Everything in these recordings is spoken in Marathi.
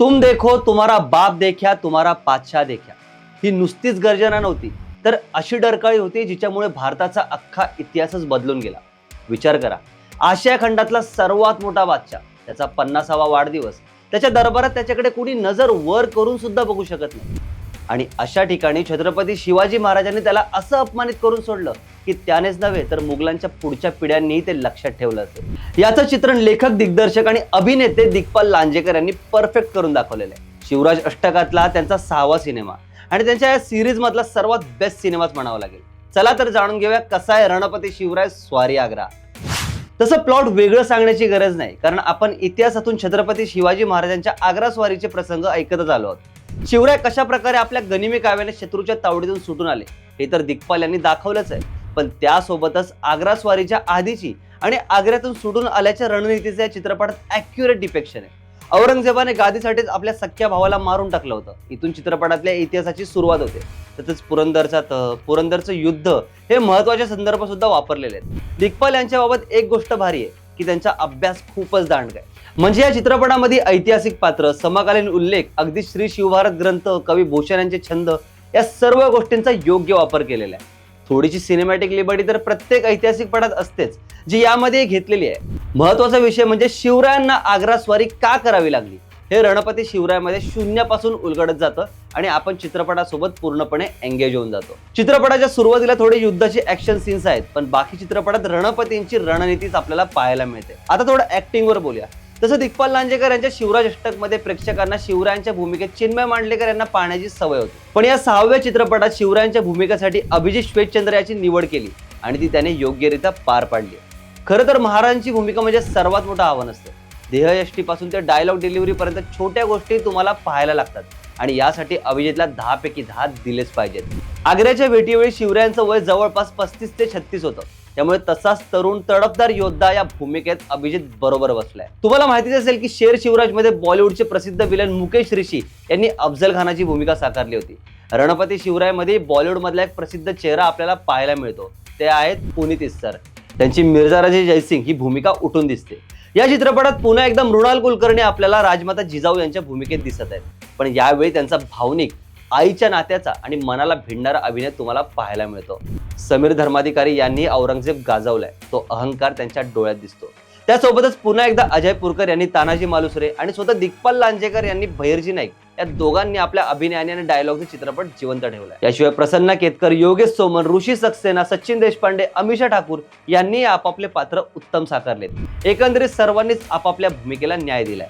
तुम देखो तुम्हारा बाप देख्या तुम्हारा पाचशा देखा ही नुसतीच गर्जना नव्हती. तर अशी डरकाळी होती जिच्यामुळे भारताचा अख्खा इतिहासच बदलून गेला. विचार करा. आशिया खंडातला सर्वात मोठा बादशाह त्याचा पन्नासावा वाढदिवस त्याच्या दरबारात त्याच्याकडे कुणी नजर वर करून सुद्धा बघू शकत नाही. आणि अशा ठिकाणी छत्रपती शिवाजी महाराजांनी त्याला असं अपमानित करून सोडलं की त्यानेच नव्हे तर मुघलांच्या पुढच्या पिढ्यांनीही ते लक्षात ठेवलं असेल. याचं चित्रण लेखक दिग्दर्शक आणि अभिनेते दिग्पाल लांजेकर यांनी परफेक्ट करून दाखवलेलं आहे. शिवराज अष्टकातला त्यांचा सहावा सिनेमा आणि त्यांच्या या सिरीजमधला सर्वात बेस्ट सिनेमाच म्हणावा लागेल. चला तर जाणून घेऊया कसा आहे रणपती शिवराय स्वारी आग्रा तसं प्लॉट वेगळं सांगण्याची गरज नाही कारण आपण इतिहासातून छत्रपती शिवाजी महाराजांच्या आग्रा स्वारीचे प्रसंग ऐकतच आलो आहोत. शिवराय कशा प्रकारे आपल्या गनिमी काव्याने शत्रूच्या तावडीतून सुटून आले? हे तर दिग्पाल यांनी दाखवलंच आहे. पण त्यासोबतच आग्रा स्वारीच्या आधीची आणि आग्र्यातून सुटून आल्याच्या रणनीतीचे या चित्रपटात अॅक्युरेट डिपेक्शन आहे. औरंगजेबाने गादीसाठीच आपल्या सख्या भावाला मारून टाकलं होतं. इथून चित्रपटातल्या इतिहासाची सुरुवात होते. तसंच पुरंदरचा तह पुरंदरचं युद्ध हे महत्त्वाचे संदर्भ सुद्धा वापरलेले आहेत. दिग्पाल यांच्याबाबत एक गोष्ट भारी आहे. की त्यांचा अभ्यास खूपच दांडग आहे. म्हणजे या चित्रपटामध्ये ऐतिहासिक पात्र समकालीन उल्लेख अगदी श्री शिवभारत ग्रंथ कवी भूषण यांचे छंद या सर्व गोष्टींचा योग्य वापर केलेला आहे. थोडीशी सिनेमॅटिक लिबर्टी तर प्रत्येक ऐतिहासिक पटात असतेच जी यामध्ये घेतलेली आहे. महत्त्वाचा विषय म्हणजे शिवरायांना आग्रा स्वारी का करावी लागली? हे रणपती शिवरायमध्ये शून्यापासून उलगडत जातं आणि आपण चित्रपटासोबत पूर्णपणे एंगेज होऊन जातो. चित्रपटाच्या सुरुवातीला थोडे युद्धाचे ऍक्शन सीन्स आहेत पण बाकी चित्रपटात रणपतींची रणनीतीच आपल्याला पाहायला मिळते. आता थोडं ऍक्टिंगवर बोलूया. तसं दिग्पाल लांजेकर यांच्या शिवराज अष्टकमध्ये प्रेक्षकांना शिवरायांच्या भूमिकेत चिन्मय मांडलेकर यांना पाहण्याची सवय होती. पण या सहाव्या चित्रपटात शिवरायांच्या भूमिकेसाठी अभिजित श्वेतचंद्र याची निवड केली आणि ती त्याने योग्यरित्या पार पाडली. खरं तर महाराजांची भूमिका म्हणजे सर्वात मोठं आव्हान असतं. देहयष्टीपासून ते डायलॉग डिलिव्हरीपर्यंत छोट्या गोष्टी तुम्हाला पाहायला लागतात. आणि यासाठी अभिजितला दहा पैकी दहा दिलेच पाहिजेत. आग्र्याच्या भेटीवेळी शिवरायांचं वय जवळपास पस्तीस ते छत्तीस होतं. त्यामुळे तसाच तरुण तडफदार योद्धा या भूमिकेत अभिजित बरोबर बसलाय. तुम्हाला माहितीच असेल की शेर शिवराजमध्ये बॉलिवूडचे प्रसिद्ध विलन मुकेश ऋषी यांनी अफजल खानाची भूमिका साकारली होती. रणपती शिवरायमध्ये बॉलिवूड मधला एक प्रसिद्ध चेहरा आपल्याला पाहायला मिळतो. ते आहेत पुनीत इस्सर. त्यांची मिर्झा राजे जयसिंग ही भूमिका उठून दिसते. या चित्रपटात पुन्हा एकदा मृणाल कुलकर्णी आपल्याला राजमाता जिजाऊ यांच्या भूमिकेत दिसत आहेत. पण यावेळी त्यांचा भावनिक आईच्या नात्याचा आणि मनाला भिडणारा अभिनय तुम्हाला पाहायला मिळतो. समीर धर्माधिकारी यांनी औरंगजेब गाजवलाय. तो अहंकार त्यांच्या डोळ्यात दिसतो. त्यासोबतच पुन्हा एकदा अजय पुरकर यांनी तानाजी मालुसरे आणि स्वतः दिग्पाल लांजेकर यांनी भैरजी नाईक या दोघांनी आपल्या अभिनयाने आणि डायलॉगचे चित्रपट जिवंत ठेवला याशिवाय प्रसन्न केतकर योगेश सोमन ऋषी सक्सेना सचिन देशपांडे अमिषा ठाकूर यांनी आपापले पात्र उत्तम साकारलेत. एकंदरीत सर्वांनीच आपापल्या भूमिकेला न्याय दिलाय.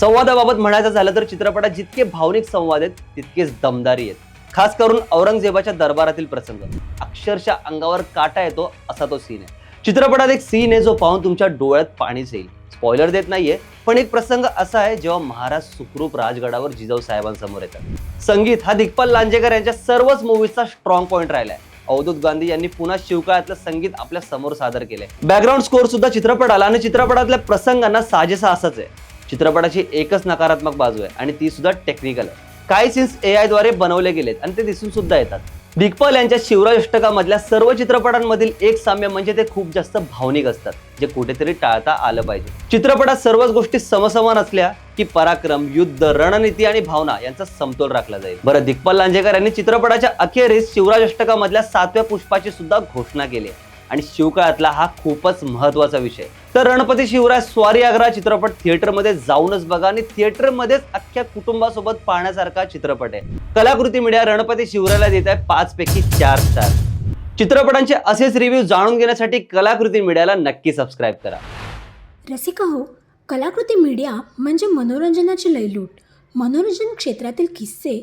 संवादाबाबत म्हणायचं झालं तर चित्रपटात जितके भावनिक संवाद आहेत तितकेच दमदारी आहेत. खास करून औरंगजेबाच्या दरबारातील प्रसंग. अक्षरशः अंगावर काटा येतो असा तो सीन आहे. चित्रपटात एक सीन आहे जो पाहून तुमच्या डोळ्यात पाणीच येईल स्पॉइलर देत नाहीये पण एक प्रसंग असा आहे जेव्हा महाराज सुखरूप राजगडावर जिजाऊ साहेबांसमोर येतात. संगीत हा दिग्पाल लांजेकर यांच्या सर्वच मूवीजचा स्ट्रॉंग पॉईंट राहिलाय. अवधूत गांधी यांनी पुन्हा शिवकाळातलं संगीत आपल्यासमोर सादर केलंय. बॅकग्राऊंड स्कोर सुद्धा चित्रपटाला आणि चित्रपटातल्या प्रसंगांना साजेसा असाच आहे. चित्रपटाची एकच नकारात्मक बाजू आहे आणि ती सुद्धा टेक्निकल आहे. काही सीन्स ए आयद्वारे बनवले गेलेत आणि ते दिसून सुद्धा येतात. दिग्पाल यांच्या शिवराज अष्टकामधल्या सर्व चित्रपटांमधील एक साम्य म्हणजे ते खूप जास्त भावनिक असतात जे कुठेतरी टाळता आलं पाहिजे. चित्रपटात सर्वच गोष्टी समसमान असल्या की पराक्रम युद्ध रणनीती आणि भावना यांचा समतोल राखला जाईल. बरं दिग्पल लांजेकर यांनी चित्रपटाच्या अखेरीस शिवराज अष्टकामधल्या सातव्या पुष्पाची सुद्धा घोषणा केली आहे. आणि शिवकाळातला हा खूपच महत्त्वाचा विषय. तर रणपती शिवराय स्वारी आग्रा चित्रपट थिएटरमध्ये जाऊनच बघा आणि थिएटरमध्येच अख्ख्या कुटुंबासोबत पाहण्यासारखा चित्रपट आहे. कलाकृती मीडिया रणपती शिवरायला देत आहे पाच पैकी चार स्टार. चित्रपटांचे असेच रिव्ह्यू जाणून घेण्यासाठी कलाकृती मीडियाला नक्की सबस्क्राईब करा. रसिका हो कलाकृती मीडिया म्हणजे मनोरंजनाची लयलूट. मनोरंजन क्षेत्रातील किस्से